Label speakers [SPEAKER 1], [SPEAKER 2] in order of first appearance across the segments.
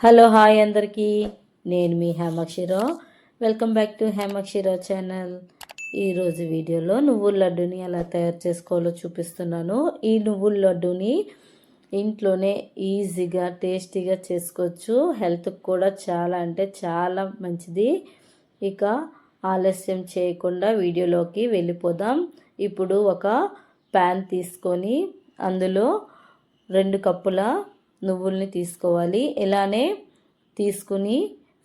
[SPEAKER 1] Hello hi అందరికీ. నేను మీ Hemakshiro. Welcome back to Hemakshiro channel ఈరోజు వీడియోలో నువ్వుల లడ్డుని ఎలా తయారు చేసుకోవాలో చూపిస్తున్నాను. ఈ నువ్వుల లడ్డుని ఇంట్లోనే ఈజీగా టేస్టీగా చేసుకోవచ్చు. హెల్త్కి కూడా చాలా అంటే చాలా మంచిది. ఇక ఆలస్యం చేయకుండా వీడియోలోకి వెళ్ళిపోదాం. ఇప్పుడు ఒక ప్యాన్ తీసుకొని అందులో రెండు కప్పుల నువ్వుల్ని తీసుకోవాలి. ఇలానే తీసుకుని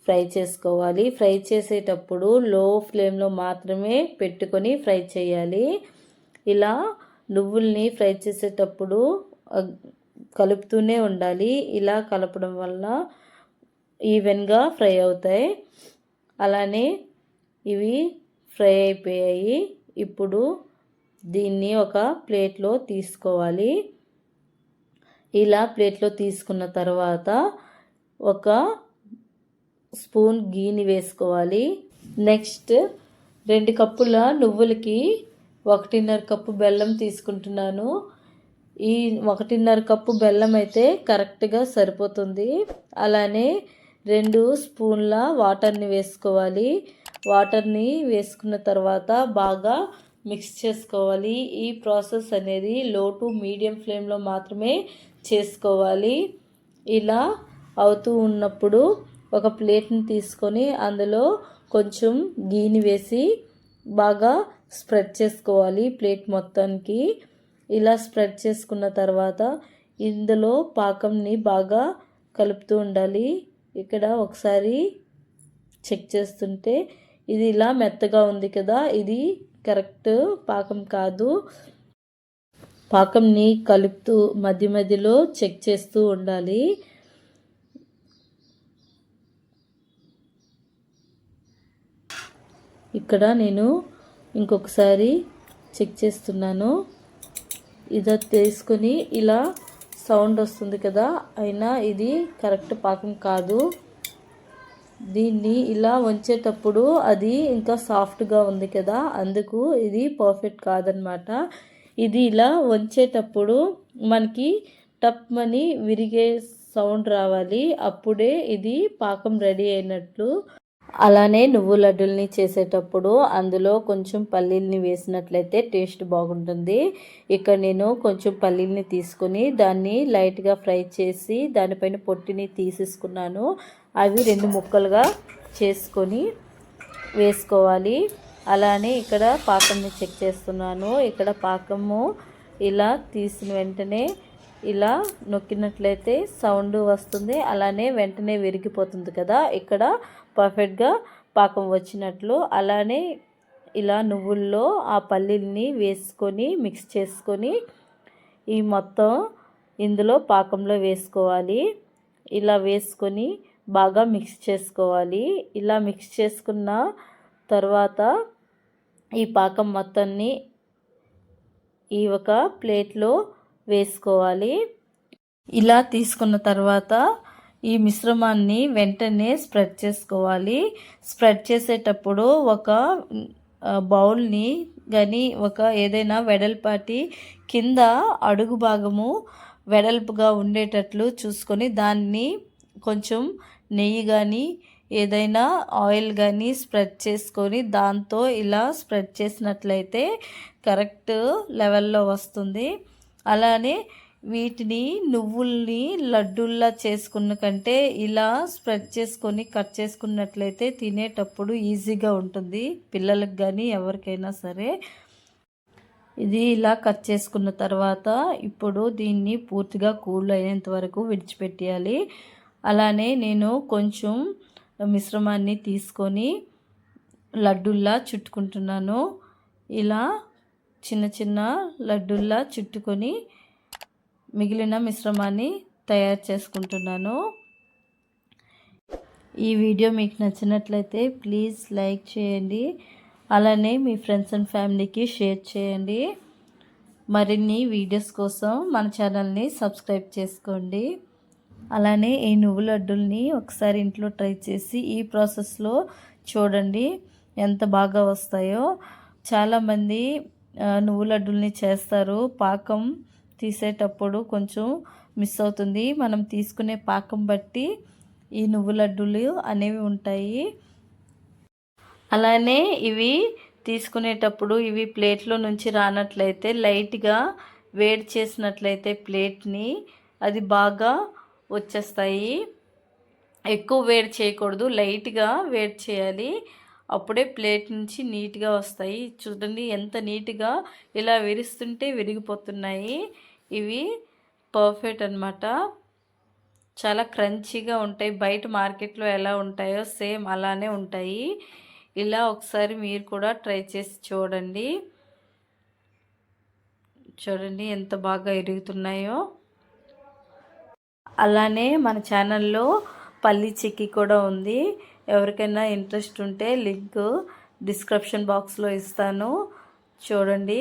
[SPEAKER 1] ఫ్రై చేసుకోవాలి. ఫ్రై చేసేటప్పుడు లో ఫ్లేమ్లో మాత్రమే పెట్టుకొని ఫ్రై చేయాలి. ఇలా నువ్వుల్ని ఫ్రై చేసేటప్పుడు కలుపుతూనే ఉండాలి. ఇలా కలపడం వల్ల ఈవెన్గా ఫ్రై అవుతాయి. అలానే ఇవి ఫ్రై అయిపోయాయి. ఇప్పుడు దీన్ని ఒక ప్లేట్లో తీసుకోవాలి. ఇలా ప్లేట్లో తీసుకున్న తర్వాత ఒక స్పూన్ గీని వేసుకోవాలి. నెక్స్ట్ రెండు కప్పుల నువ్వులకి ఒకటిన్నర కప్పు బెల్లం తీసుకుంటున్నాను. ఈ ఒకటిన్నర కప్పు బెల్లం అయితే కరెక్ట్గా సరిపోతుంది. అలానే రెండు స్పూన్ల వాటర్ని వేసుకోవాలి. వాటర్ని వేసుకున్న తర్వాత బాగా మిక్స్ చేసుకోవాలి. ఈ ప్రాసెస్ అనేది లో టు మీడియం ఫ్లేమ్లో మాత్రమే చేసుకోవాలి. ఇలా అవుతూ ఉన్నప్పుడు ఒక ప్లేట్ని తీసుకొని అందులో కొంచెం గీని వేసి బాగా స్ప్రెడ్ చేసుకోవాలి ప్లేట్ మొత్తానికి. ఇలా స్ప్రెడ్ చేసుకున్న తర్వాత ఇందులో పాకంని బాగా కలుపుతూ ఉండాలి. ఇక్కడ ఒకసారి చెక్ చేస్తుంటే ఇది ఇలా మెత్తగా ఉంది కదా ఇది కరెక్ట్. పాకం కాదు. పాకంని కలుపుతూ మధ్య మధ్యలో చెక్ చేస్తూ ఉండాలి. ఇక్కడ నేను ఇంకొకసారి చెక్ చేస్తున్నాను. ఇది తీసుకుని ఇలా సౌండ్ వస్తుంది కదా అయినా ఇది కరెక్ట్ పాకం కాదు. దీన్ని ఇలా వంచేటప్పుడు అది ఇంకా సాఫ్ట్గా ఉంది కదా అందుకు ఇది పర్ఫెక్ట్ కాదనమాట ఇది ఇలా వంచేటప్పుడు మనకి టప్ మని విరిగే సౌండ్ రావాలి అప్పుడే ఇది పాకం రెడీ అయినట్లు అలానే నువ్వు లడ్డుల్ని చేసేటప్పుడు అందులో కొంచెం పల్లీల్ని వేసినట్లయితే టేస్ట్ బాగుంటుంది. ఇక్కడ నేను కొంచెం పల్లీల్ని తీసుకొని దాన్ని లైట్గా ఫ్రై చేసి దానిపైన పొట్టిని తీసేసుకున్నాను. అవి రెండు ముక్కలుగా చేసుకొని వేసుకోవాలి. అలానే ఇక్కడ పాకంని చెక్ చేస్తున్నాను. ఇక్కడ పాకము ఇలా తీసిన వెంటనే ఇలా నొక్కినట్లయితే సౌండ్ వస్తుంది. అలానే వెంటనే విరిగిపోతుంది కదా. ఇక్కడ పర్ఫెక్ట్గా పాకం వచ్చినట్లు. అలానే ఇలా నువ్వుల్లో ఆ పల్లీల్ని వేసుకొని మిక్స్ చేసుకొని ఈ మొత్తం ఇందులో పాకంలో వేసుకోవాలి. ఇలా వేసుకొని బాగా మిక్స్ చేసుకోవాలి. ఇలా మిక్స్ చేసుకున్న తర్వాత ఈ పాకం మొత్తాన్ని ఈ ఒక ప్లేట్లో వేసుకోవాలి. ఇలా తీసుకున్న తర్వాత ఈ మిశ్రమాన్ని వెంటనే స్ప్రెడ్ చేసుకోవాలి. స్ప్రెడ్ చేసేటప్పుడు ఒక బౌల్ని కానీ ఒక ఏదైనా వెడల్పాటి కింద అడుగు భాగము వెడల్పుగా ఉండేటట్లు చూసుకొని దాన్ని కొంచెం నెయ్యి కానీ ఏదైనా ఆయిల్ కానీ స్ప్రెడ్ చేసుకొని దాంతో ఇలా స్ప్రెడ్ చేసినట్లయితే కరెక్ట్ లెవెల్లో వస్తుంది. అలానే వీటిని నువ్వుల్ని లడ్డూల్లా చేసుకున్న కంటే ఇలా స్ప్రెడ్ చేసుకొని కట్ చేసుకున్నట్లయితే తినేటప్పుడు ఈజీగా ఉంటుంది. పిల్లలకు కానీ ఎవరికైనా సరే. ఇది ఇలా కట్ చేసుకున్న తర్వాత ఇప్పుడు దీన్ని పూర్తిగా కూల్ అయ్యేంత వరకు విడిచిపెట్టేయాలి. అలానే నేను కొంచెం మిశ్రమాన్ని తీసుకొని లడ్డుల్లా చుట్టుకుంటున్నాను. ఇలా చిన్న చిన్న లడ్డుల్లా చుట్టుకొని మిగిలిన మిశ్రమాన్ని తయారు చేసుకుంటున్నాను. ఈ వీడియో మీకు నచ్చినట్లయితే ప్లీజ్ లైక్ చేయండి. అలానే మీ ఫ్రెండ్స్ అండ్ ఫ్యామిలీకి షేర్ చేయండి. మరిన్ని వీడియోస్ కోసం మన ఛానల్ని సబ్స్క్రైబ్ చేసుకోండి. అలానే ఈ నువ్వు లడ్డుల్ని ఒకసారి ఇంట్లో ట్రై చేసి ఈ ప్రాసెస్లో చూడండి ఎంత బాగా వస్తాయో. చాలామంది నువ్వు లడ్డుల్ని చేస్తారు. పాకం తీసేటప్పుడు కొంచెం మిస్ అవుతుంది. మనం తీసుకునే పాకం బట్టి ఈ నువ్వు లడ్డులు అనేవి ఉంటాయి. అలానే ఇవి తీసుకునేటప్పుడు ఇవి ప్లేట్లో నుంచి రానట్లయితే లైట్గా వేడి చేసినట్లయితే ప్లేట్ని అది బాగా వచ్చేస్తాయి. ఎక్కువ వేడి చేయకూడదు. లైట్గా వేడి చేయాలి. అప్పుడే ప్లేట్ నుంచి నీట్గా వస్తాయి. చూడండి ఎంత నీట్గా ఇలా విరుస్తుంటే విరిగిపోతున్నాయి. ఇవి పర్ఫెక్ట్ అనమాట చాలా క్రంచీగా ఉంటాయి. బయట మార్కెట్లో ఎలా ఉంటాయో సేమ్ అలానే ఉంటాయి. ఇలా ఒకసారి మీరు కూడా ట్రై చేసి చూడండి. చూడండి ఎంత బాగా ఎరుగుతున్నాయో అలానే మన ఛానల్లో పల్లి చిక్కీ కూడా ఉంది. ఎవరికైనా ఇంట్రెస్ట్ ఉంటే లింక్ డిస్క్రిప్షన్ బాక్స్లో ఇస్తాను. చూడండి.